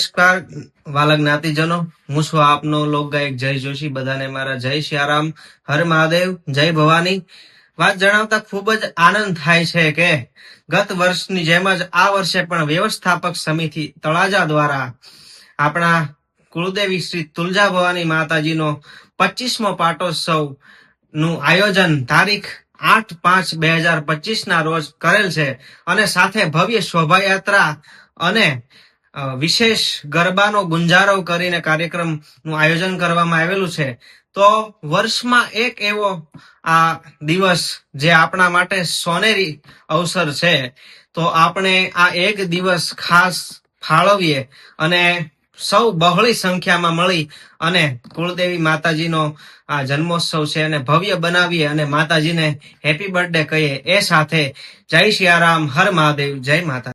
નમસ્કાર વાલા જ્ઞાતિજનો. હું છું આપનો લોકગાયક જય જોશી. બધાને મારા જય શ્યારામ હર મહાદેવ. જય ભવાની. વાત જણાવતા ખૂબ જ આનંદ થાય છે કે ગત વર્ષની જેમ જ આ વર્ષે પણ વ્યવસ્થાપક સમિતિ તળાજા દ્વારા આપણા કુળદેવી શ્રી તુલજા ભવાની માતાજીનો પચીસમો પાટોત્સવનું આયોજન તારીખ આઠ પાંચ બે હજાર પચીસ ના રોજ કરેલ છે. અને સાથે ભવ્ય શોભાયાત્રા અને વિશેષ ગરબાનો ગુંજારો કરીને કાર્યક્રમનું આયોજન કરવામાં આવેલું છે. તો વર્ષમાં એક એવો આ દિવસ જે આપણા માટે સોનેરી અવસર છે, તો આપણે આ એક દિવસ ખાસ ફાળવીએ અને સૌ બહોળી સંખ્યામાં મળી અને કુળદેવી માતાજીનો આ જન્મોત્સવ છે અને ભવ્ય બનાવીએ અને માતાજીને હેપી બર્થડે કહીએ. એ સાથે જય સિયારામ હર મહાદેવ, જય માતા